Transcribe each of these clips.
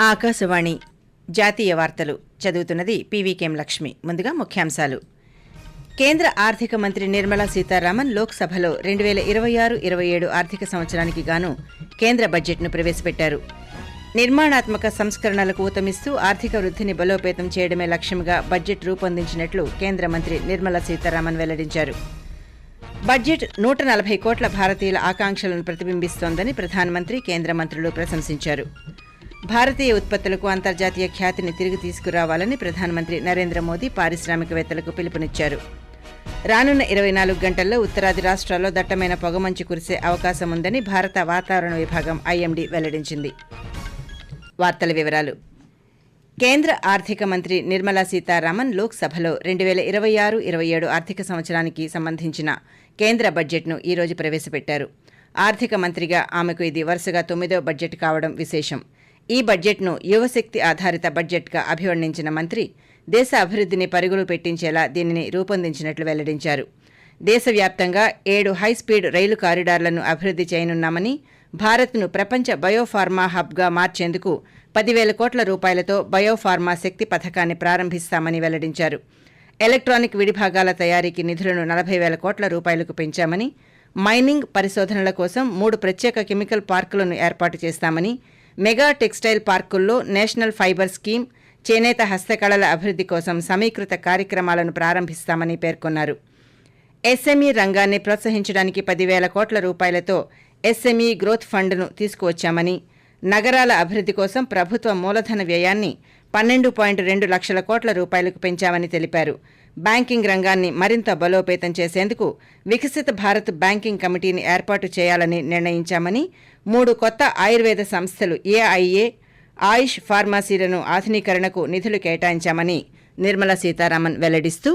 ఆకాశవాణి జాతీయ వార్తలు. చదువుతున్నది పీవీకేం లక్ష్మి. ముందుగా ముఖ్యాంశాలు. కేంద్ర ఆర్థిక మంత్రి నిర్మలా సీతారామన్ లోక్సభలో రెండు వేల ఇరవై ఆరు ఇరవై ఏడు ఆర్థిక సంవత్సరానికి గాను కేంద్ర బడ్జెట్ను ప్రవేశపెట్టారు. నిర్మాణాత్మక సంస్కరణలకు ఊతమిస్తూ ఆర్థిక వృద్ధిని బలోపేతం చేయడమే లక్ష్యంగా బడ్జెట్ రూపొందించినట్లు కేంద్ర మంత్రి నిర్మలా సీతారామన్ వెల్లడించారు. బడ్జెట్ నూట నలభై కోట్ల భారతీయుల ఆకాంక్షలను ప్రతిబింబిస్తోందని ప్రధానమంత్రి కేంద్ర మంత్రులు ప్రశంసించారు. భారతీయ ఉత్పత్తులకు అంతర్జాతీయ ఖ్యాతిని తిరిగి తీసుకురావాలని ప్రధానమంత్రి నరేంద్ర మోదీ పారిశ్రామికవేత్తలకు పిలుపునిచ్చారు. రానున్న ఇరవై నాలుగు గంటల్లో ఉత్తరాది రాష్ట్రాల్లో దట్టమైన పొగమంచు కురిసే అవకాశం ఉందని భారత వాతావరణ విభాగం ఐఎండీ వెల్లడించింది. వార్తల వివరాలు. కేంద్ర ఆర్థిక మంత్రి నిర్మలా సీతారామన్ లోక్సభలో రెండు వేల ఇరవై ఆరు ఇరవై ఏడు ఆర్థిక సంవత్సరానికి సంబంధించిన కేంద్ర బడ్జెట్ను ఈరోజు ప్రవేశపెట్టారు. ఆర్థిక మంత్రిగా ఆమెకు ఇది వరుసగా తొమ్మిదో బడ్జెట్ కావడం విశేషం. ఈ బడ్జెట్ను యువశక్తి ఆధారిత బడ్జెట్గా అభివర్ణించిన మంత్రి దేశ అభివృద్ధిని పరుగులు పెట్టించేలా దీనిని రూపొందించినట్లు వెల్లడించారు. దేశవ్యాప్తంగా ఏడు హైస్పీడ్ రైలు కారిడార్లను అభివృద్ధి చేయనున్నామని భారత్ను ప్రపంచ బయోఫార్మా హబ్గా మార్చేందుకు పదివేల కోట్ల రూపాయలతో బయోఫార్మా శక్తి పథకాన్ని ప్రారంభిస్తామని వెల్లడించారు. ఎలక్ట్రానిక్ విడిభాగాల తయారీకి నిధులను నలభై వేల కోట్ల రూపాయలకు పెంచామని మైనింగ్ పరిశోధనల కోసం మూడు ప్రత్యేక కెమికల్ పార్కులను ఏర్పాటు చేస్తామని మెగా టెక్స్టైల్ పార్కుల్లో నేషనల్ ఫైబర్ స్కీమ్ చేనేత హస్తకళల అభివృద్ధి కోసం సమీకృత కార్యక్రమాలను ప్రారంభిస్తామని పేర్కొన్నారు. ఎస్ఎంఈ రంగాన్ని ప్రోత్సహించడానికి పదివేల కోట్ల రూపాయలతో ఎస్ఎంఈ గ్రోత్ ఫండ్ను తీసుకువచ్చామని నగరాల అభివృద్ధి కోసం ప్రభుత్వ మూలధన వ్యయాన్ని పన్నెండు పాయింట్ రెండు లక్షల కోట్ల రూపాయలకు పెంచామని తెలిపారు. బ్యాంకింగ్ రంగాన్ని మరింత బలోపేతం చేసేందుకు వికసిత భారత్ బ్యాంకింగ్ కమిటీని ఏర్పాటు చేయాలని నిర్ణయించామని మూడు కొత్త ఆయుర్వేద సంస్థలు ఏఐఏ ఆయుష్ ఫార్మసీలను ఆధునీకరణకు నిధులు కేటాయించామని Nirmala Sitharaman వెల్లడిస్తూ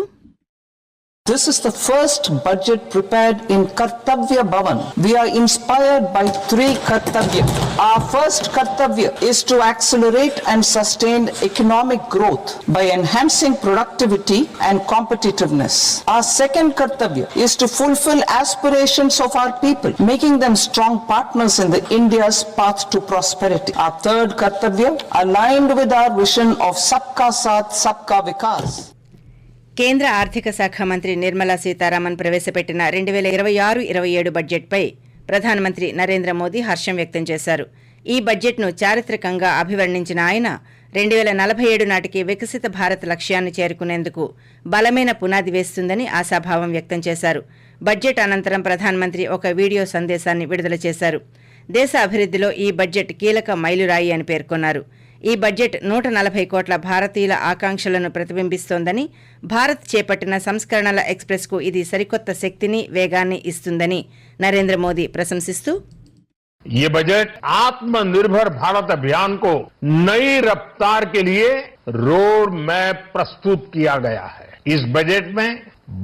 This is the first budget prepared in Kartavya Bhavan. We are inspired by three Kartavya. Our first Kartavya is to accelerate and sustain economic growth by enhancing productivity and competitiveness. Our second Kartavya is to fulfill aspirations of our people, making them strong partners in the India's path to prosperity. Our third Kartavya, aligned with our vision of Sabka Saath, Sabka Vikas. కేంద్ర ఆర్థిక శాఖ మంత్రి నిర్మలా సీతారామన్ ప్రవేశపెట్టిన రెండు వేల ఇరవై ఆరు ఇరవై ఏడు బడ్జెట్పై ప్రధానమంత్రి నరేంద్ర మోదీ హర్షం వ్యక్తం చేశారు. ఈ బడ్జెట్ను చారిత్రకంగా అభివర్ణించిన ఆయన రెండు వేల నలభై ఏడు నాటికి వికసిత భారత్ లక్ష్యాన్ని చేరుకునేందుకు బలమైన పునాది వేస్తుందని ఆశాభావం వ్యక్తం చేశారు. బడ్జెట్ అనంతరం ప్రధానమంత్రి ఒక వీడియో సందేశాన్ని విడుదల చేశారు. దేశ అభివృద్ధిలో ఈ బడ్జెట్ కీలక మైలురాయి అని పేర్కొన్నారు. ఈ బడ్జెట్ నూట నలభై కోట్ల భారతీయుల ఆకాంక్షలను ప్రతిబింబిస్తోందని భారత్ చేపట్టిన సంస్కరణల ఎక్స్ప్రెస్కు ఇది సరికొత్త శక్తిని వేగాన్ని ఇస్తుందని నరేంద్ర మోదీ ప్రశంసిస్తూ ये बजट आत्मनिर्भर भारत अभियान को नई रफ्तार के लिए रोड मैप प्रस्तुत किया गया है इस बजट में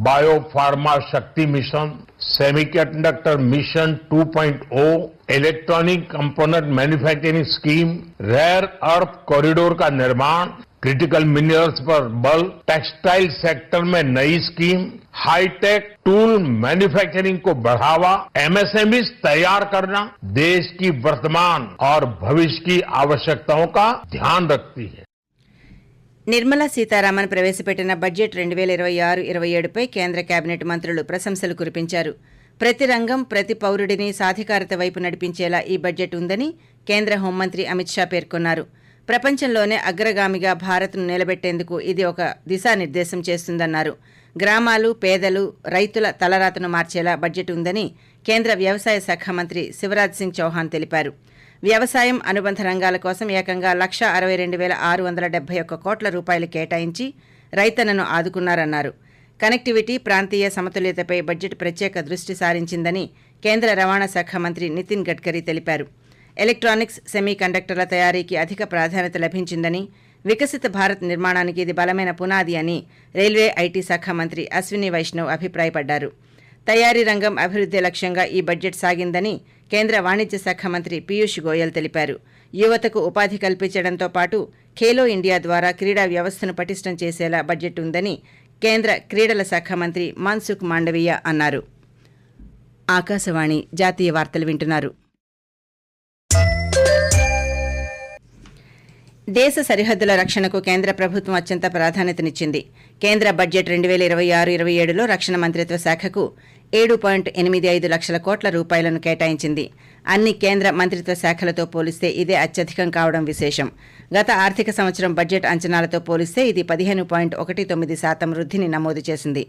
बायोफार्मा शक्ति mission semiconductor mission 2.0 electronic component manufacturing scheme rare earth corridor का निर्माण क्रिटिकल मिनरल्स पर बल टेक्सटाइल सेक्टर में नई स्कीम हाईटेक टूल मैन्युफैक्चरिंग को बढ़ावा एमएसएमई तैयार करना, देश की वर्तमान और भविष्य की आवश्यकताओं का ध्यान रखती है। నిర్మలా సీతారామన్ ప్రవేశపెట్టిన బడ్జెట్ రెండు వేల ఇరవై ఆరు ఇరవై ఏడుపై కేంద్ర కేబినెట్ మంత్రులు ప్రశంసలు కురిపించారు. ప్రతి రంగం ప్రతి పౌరుడిని సాధికారత వైపు నడిపించేలా ఈ బడ్జెట్ ఉందని కేంద్ర హోంమంత్రి అమిత్ షా పేర్కొన్నారు. ప్రపంచంలోనే అగ్రగామిగా భారత్ను నిలబెట్టేందుకు ఇది ఒక దిశానిర్దేశం చేస్తుందన్నారు. గ్రామాలు పేదలు రైతుల తలరాతను మార్చేలా బడ్జెట్ ఉందని కేంద్ర వ్యవసాయ శాఖ మంత్రి శివరాజ్ సింగ్ చౌహాన్ తెలిపారు. వ్యవసాయం అనుబంధ రంగాల కోసం ఏకంగా లక్ష అరవై రెండు వేల ఆరు వందల డెబ్బై ఒక్క కోట్ల రూపాయలు కేటాయించి రైతన్నను ఆదుకున్నారన్నారు. కనెక్టివిటీ ప్రాంతీయ సమతుల్యతపై బడ్జెట్ ప్రత్యేక దృష్టి సారించిందని కేంద్ర రవాణా శాఖ మంత్రి నితిన్ గడ్కరీ తెలిపారు. ఎలక్ట్రానిక్స్ సెమీ కండక్టర్ల తయారీకి అధిక ప్రాధాన్యత లభించిందని వికసిత భారత్ నిర్మాణానికి ఇది బలమైన పునాది అని రైల్వే ఐటీ శాఖ మంత్రి అశ్విని వైష్ణవ్ అభిప్రాయపడ్డారు. తయారీ రంగం అభివృద్ధి లక్ష్యంగా ఈ బడ్జెట్ సాగిందని కేంద్ర వాణిజ్య శాఖ మంత్రి పీయూష్ గోయల్ తెలిపారు. యువతకు ఉపాధి కల్పించడంతో పాటు ఖేలో ఇండియా ద్వారా క్రీడా వ్యవస్థను పటిష్టం చేసేలా బడ్జెట్ ఉందని కేంద్ర క్రీడల శాఖ మంత్రి మన్సుఖ్ మాండవీయ అన్నారు. ఆకాశవాణి జాతీయ వార్తలు వింటున్నారు. దేశ సరిహద్దుల రక్షణకు కేంద్ర ప్రభుత్వం అత్యంత ప్రాధాన్యతనిచ్చింది. కేంద్ర బడ్జెట్ రెండు వేల ఇరవై ఆరు ఇరవై ఏడులో రక్షణ మంత్రిత్వ శాఖకు ఏడు పాయింట్ ఎనిమిది ఐదు లక్షల కోట్ల రూపాయలను కేటాయించింది. అన్ని కేంద్ర మంత్రిత్వ శాఖలతో పోలిస్తే ఇదే అత్యధికం కావడం విశేషం. గత ఆర్థిక సంవత్సరం బడ్జెట్ అంచనాలతో పోలిస్తే ఇది పదిహేను పాయింట్ ఒకటి తొమ్మిది శాతం వృద్ధిని నమోదు చేసింది.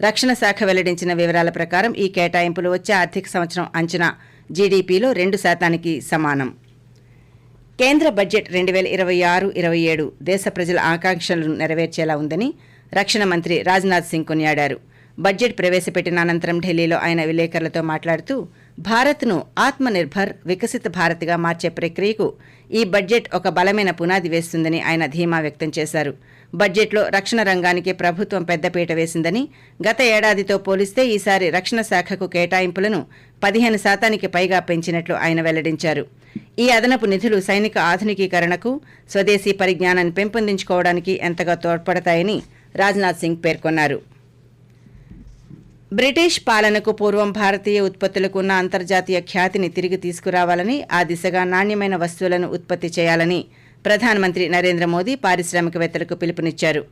రక్షణ శాఖ వెల్లడించిన వివరాల ప్రకారం ఈ కేటాయింపులు వచ్చే ఆర్థిక సంవత్సరం అంచనా జీడీపీలో రెండు శాతానికి సమానం. కేంద్ర బడ్జెట్ రెండు వేల ఇరవై ఆరు ఇరవై ఏడు దేశ ప్రజల ఆకాంక్షలను నెరవేర్చేలా ఉందని రక్షణ మంత్రి రాజ్నాథ్ సింగ్ కొనియాడారు. బడ్జెట్ ప్రవేశపెట్టిన అనంతరం ఢిల్లీలో ఆయన విలేకరులతో మాట్లాడుతూ భారత్ను ఆత్మనిర్భర్ వికసిత భారత్గా మార్చే ప్రక్రియకు ఈ బడ్జెట్ ఒక బలమైన పునాది వేస్తుందని ఆయన ధీమా వ్యక్తం చేశారు. బడ్జెట్లో రక్షణ రంగానికి ప్రభుత్వం పెద్దపీట వేసిందని గత ఏడాదితో పోలిస్తే ఈసారి రక్షణ శాఖకు కేటాయింపులను పదిహేను శాతానికి పైగా పెంచినట్లు ఆయన వెల్లడించారు. ఈ అదనపు నిధులు సైనిక ఆధునికీకరణకు స్వదేశీ పరిజ్ఞానాన్ని పెంపొందించుకోవడానికి ఎంతగా తోడ్పడతాయని రాజ్నాథ్ సింగ్ పేర్కొన్నారు. బ్రిటిష్ పాలనకు పూర్వం భారతీయ ఉత్పత్తులకు ఉన్న అంతర్జాతీయ ఖ్యాతిని తిరిగి తీసుకురావాలని ఆ దిశగా నాణ్యమైన వస్తువులను ఉత్పత్తి చేయాలని ప్రధానమంత్రి నరేంద్ర మోదీ పారిశ్రామికవేత్తలకు పిలుపునిచ్చారు.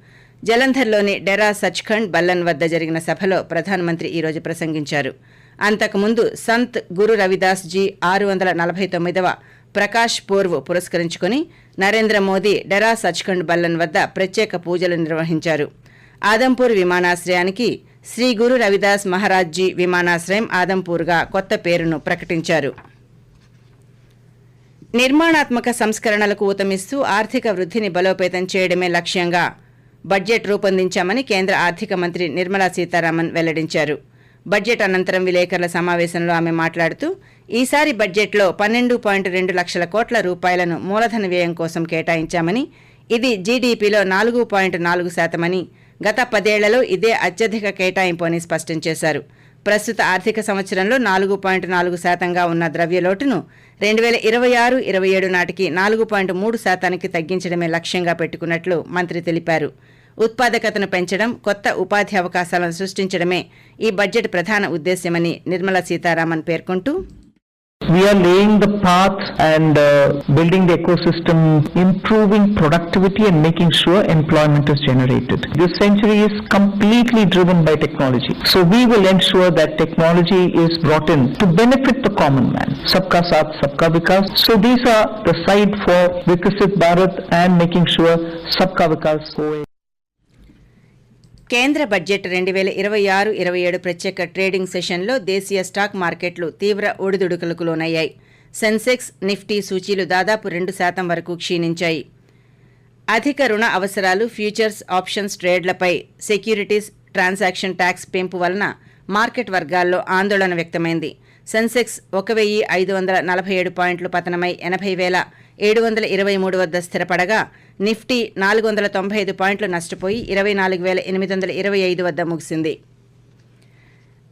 జలంధర్లోని డెరా సచ్ఖండ్ బల్లన్ వద్ద జరిగిన సభలో ప్రధానమంత్రి ఈరోజు ప్రసంగించారు. అంతకుముందు సంత్ గురు రవిదాస్ జీ ఆరు వందల నలభై తొమ్మిదవ ప్రకాష్ పూర్వ్ పురస్కరించుకుని నరేంద్ర మోదీ డెరా సచ్ఖండ్ బల్లన్ వద్ద ప్రత్యేక పూజలు నిర్వహించారు. ఆదంపూర్ విమానాశ్రయానికి శ్రీ గురు రవిదాస్ మహారాజ్జీ విమానాశ్రయం ఆదంపూర్గా కొత్త పేరును ప్రకటించారు. నిర్మాణాత్మక సంస్కరణలకు ఊతమిస్తూ ఆర్థిక వృద్ధిని బలోపేతం చేయడమే లక్ష్యంగా బడ్జెట్ రూపొందించామని కేంద్ర ఆర్థిక మంత్రి నిర్మలా సీతారామన్ వెల్లడించారు. బడ్జెట్ అనంతరం విలేకరుల సమావేశంలో ఆమె మాట్లాడుతూ ఈసారి బడ్జెట్లో పన్నెండు పాయింట్ రెండు లక్షల కోట్ల రూపాయలను మూలధన వ్యయం కోసం కేటాయించామని ఇది జీడీపీలో నాలుగు పాయింట్ నాలుగు శాతమని గత పదేళ్ళలో ఇదే అత్యధిక కేటాయింపు అని స్పష్టం చేశారు. ప్రస్తుత ఆర్థిక సంవత్సరంలో నాలుగు పాయింట్ నాలుగు శాతంగా ఉన్న ద్రవ్యలోటును రెండు వేల ఇరవై ఆరు ఇరవై ఏడు నాటికి నాలుగు పాయింట్ మూడు శాతానికి తగ్గించడమే లక్ష్యంగా పెట్టుకున్నట్లు మంత్రి తెలిపారు. ఉత్పాదకతను పెంచడం కొత్త ఉపాధి అవకాశాలను సృష్టించడమే ఈ బడ్జెట్ ప్రధాన ఉద్దేశ్యమని నిర్మలా సీతారామన్ పేర్కొంటూ We are laying the path and uh, building the ecosystem, improving productivity and making sure employment is generated. This century is completely driven by technology. So we will ensure that technology is brought in to benefit the common man. Sabka Saath, Sabka Vikas. So these are the side for Vikasit Bharat and making sure Sabka Vikas. కేంద్ర budget రెండు వేల ఇరవై ఆరు ఇరవై ఏడు ప్రత్యేక trading సెషన్లో దేశీయ స్టాక్ మార్కెట్లు తీవ్ర ఒడిదుడుకులకు లోనయ్యాయి. సెన్సెక్స్ నిఫ్టీ సూచీలు దాదాపు రెండు శాతం వరకు క్షీణించాయి. అధిక రుణ అవసరాలు ఫ్యూచర్స్ ఆప్షన్స్ ట్రేడ్లపై సెక్యూరిటీస్ ట్రాన్సాక్షన్ ట్యాక్స్ పెంపు వలన మార్కెట్ వర్గాల్లో ఆందోళన వ్యక్తమైంది. సెన్సెక్స్ ఒక వెయ్యి ఐదు వందల నలభై ఏడు పాయింట్లు పతనమై ఎనభై వేల ఏడు వందల ఇరవై మూడు వద్ద స్థిరపడగా నిఫ్టీ నాలుగు వందల తొంభై ఐదు పాయింట్లు నష్టపోయి ఇరవై నాలుగు వేల ఎనిమిది వందల ఇరవై ఐదు వద్ద ముగిసింది.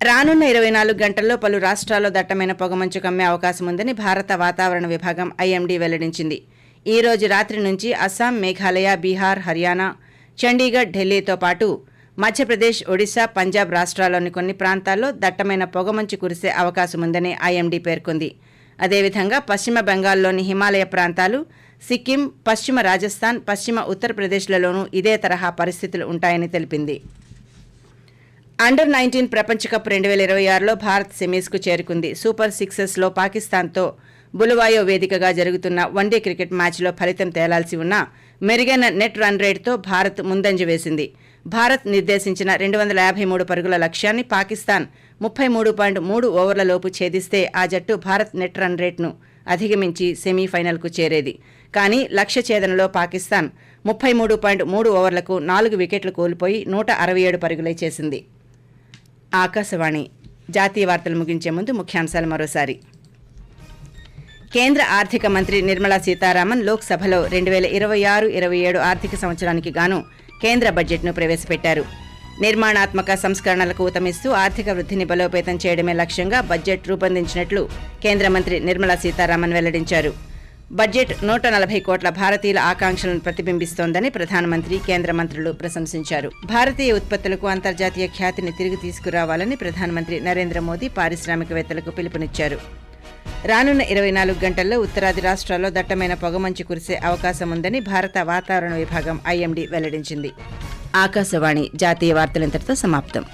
రానున్న ఇరవై నాలుగు గంటల్లో పలు రాష్ట్రాల్లో దట్టమైన పొగమంచు కమ్మే అవకాశం ఉందని భారత వాతావరణ విభాగం ఐఎండీ వెల్లడించింది. ఈ రోజు రాత్రి నుంచి అస్సాం మేఘాలయ బీహార్ హర్యానా చండీగఢ్ ఢిల్లీతో పాటు మధ్యప్రదేశ్ ఒడిశా పంజాబ్ రాష్ట్రాల్లోని కొన్ని ప్రాంతాల్లో దట్టమైన పొగమంచు కురిసే అవకాశం ఉందని ఐఎండీ పేర్కొంది. అదేవిధంగా పశ్చిమ బెంగాల్లోని హిమాలయ ప్రాంతాలు సిక్కిం పశ్చిమ రాజస్థాన్ పశ్చిమ ఉత్తరప్రదేశ్లలోనూ ఇదే తరహా పరిస్థితులు ఉంటాయని తెలిపింది. అండర్ నైన్టీన్ ప్రపంచ కప్ రెండు వేల ఇరవై ఆరులో భారత్ సెమీస్కు చేరుకుంది. సూపర్ సిక్సెస్లో పాకిస్తాన్తో బులువాయో వేదికగా జరుగుతున్న వన్డే క్రికెట్ మ్యాచ్లో ఫలితం తేలాల్సి ఉన్నా మెరుగైన నెట్ రన్ రేట్తో భారత్ ముందంజ వేసింది. భారత్ నిర్దేశించిన రెండు వందల యాభై మూడు పరుగుల లక్ష్యాన్ని పాకిస్తాన్ ముప్పై మూడు పాయింట్ మూడు ఓవర్లలోపు ఛేదిస్తే ఆ జట్టు భారత్ నెట్ రన్ రేట్ను అధిగమించి సెమీఫైనల్కు చేరేది. కానీ లక్ష్య ఛేదనలో పాకిస్తాన్ ముప్పై మూడు పాయింట్ మూడు ఓవర్లకు నాలుగు వికెట్లు కోల్పోయి నూట అరవై ఏడు పరుగులే చేసింది. ఆకాశవాణి జాతీయ వార్తలు ముగించే ముందు ముఖ్యాంశాలు మరోసారి. కేంద్ర ఆర్థిక మంత్రి నిర్మలా సీతారామన్ లోక్సభలో రెండు వేల ఇరవై ఆరు ఇరవై ఏడు ఆర్థిక సంవత్సరానికి గాను కేంద్ర బడ్జెట్ను ప్రవేశపెట్టారు. నిర్మాణాత్మక సంస్కరణలకు ఊతమిస్తూ ఆర్థిక వృద్ధిని బలోపేతం చేయడమే లక్ష్యంగా బడ్జెట్ రూపొందించినట్లు కేంద్ర మంత్రి నిర్మలా సీతారామన్ వెల్లడించారు. బడ్జెట్ నూట నలభై కోట్ల భారతీయుల ఆకాంక్షలను ప్రతిబింబిస్తోందని ప్రధానమంత్రి కేంద్ర మంత్రులు ప్రశంసించారు. భారతీయ ఉత్పత్తులకు అంతర్జాతీయ ఖ్యాతిని తిరిగి తీసుకురావాలని ప్రధానమంత్రి నరేంద్ర మోదీ పారిశ్రామికవేత్తలకు పిలుపునిచ్చారు. రానున్న ఇరవై నాలుగు గంటల్లో ఉత్తరాది రాష్ట్రాల్లో దట్టమైన పొగమంచు కురిసే అవకాశం ఉందని భారత వాతావరణ విభాగం ఐఎండీ వెల్లడించింది. ఆకాశవాణి జాతీయ వార్తలింతటితో సమాప్తం.